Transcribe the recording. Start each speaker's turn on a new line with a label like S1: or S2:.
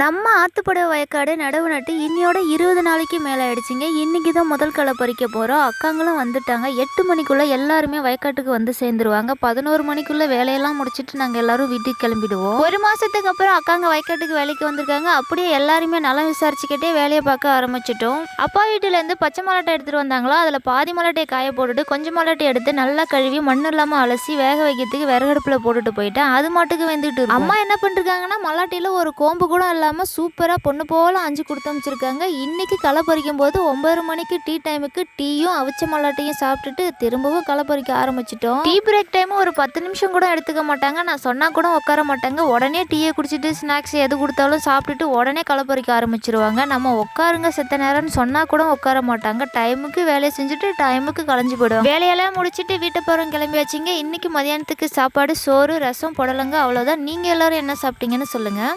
S1: நம்ம ஆத்துப்படை வயக்காடு நடவு நட்டு இன்னையோட இருபது நாளைக்கு மேலே ஆயிடுச்சுங்க. இன்றைக்கி தான் முதல் களை பறிக்க போகிறோம் அக்காங்களும் வந்துட்டாங்க. எட்டு மணிக்குள்ளே எல்லாருமே வயக்காட்டுக்கு வந்து சேர்ந்துருவாங்க. பதினோரு மணிக்குள்ளே வேலையெல்லாம் முடிச்சிட்டு நாங்கள் எல்லாரும் வீட்டுக்கு கிளம்பிடுவோம். ஒரு மாதத்துக்கு அப்புறம் அக்காங்க வயக்காட்டுக்கு வேலைக்கு வந்திருக்காங்க. அப்படியே எல்லாருமே நலம் விசாரிச்சுக்கிட்டே வேலையை பார்க்க ஆரம்பிச்சிட்டோம். அப்பா வீட்டிலேருந்து பச்சை மலாட்டை எடுத்துகிட்டு வந்தாங்களா? அதில் பாதி மலாட்டையை காய போட்டுட்டு கொஞ்சம் மலாட்டை எடுத்து நல்லா கழுவி மண் இல்லாமல் அலசி வேக வைக்கிறதுக்கு விறகடுப்பில் போட்டுட்டு போயிட்டேன். அது மாட்டுக்கு வெந்துட்டு அம்மா என்ன பண்ணிருக்காங்கன்னா மல்லாட்டியில் ஒரு கோம்பு கூட இல்லாமல் சூப்பராக பொண்ணு போல் அஞ்சு கொடுத்து அமைச்சிருக்காங்க இன்றைக்கி களை பறிக்கும் போது ஒம்பது மணிக்கு டீ டைமுக்கு டீயும் அவிச்ச மல்லாட்டையும் சாப்பிட்டுட்டு திரும்பவும் களை பறிக்க ஆரம்பிச்சிட்டோம். டீ பிரேக் டைமும் ஒரு பத்து நிமிஷம் கூட எடுத்துக்க மாட்டாங்க. நான் சொன்னால் கூட உட்கார மாட்டாங்க. உடனே டீயை குடிச்சிட்டு ஸ்நாக்ஸ் எது கொடுத்தாலும் சாப்பிட்டுட்டு உடனே களை பறிக்க ஆரம்பிச்சிருவாங்க. நம்ம உட்காருங்க செத்த நேரம்னு சொன்னால் கூட உட்கார மாட்டாங்க. டைமுக்கு வேலையை செஞ்சுட்டு டைமுக்கு களைஞ்சு போயிடும் வேலையெல்லாம் முடிச்சுட்டு வீட்டை போகிறோம் கிளம்பியாச்சுங்க இன்றைக்கி மதியானத்துக்கு சாப்பாடு சோறு ரசம் புடலங்க அவ்வளோதான் நீங்கள் எல்லோரும் என்ன சாப்பிட்டீங்கன்னு சொல்லுங்கள்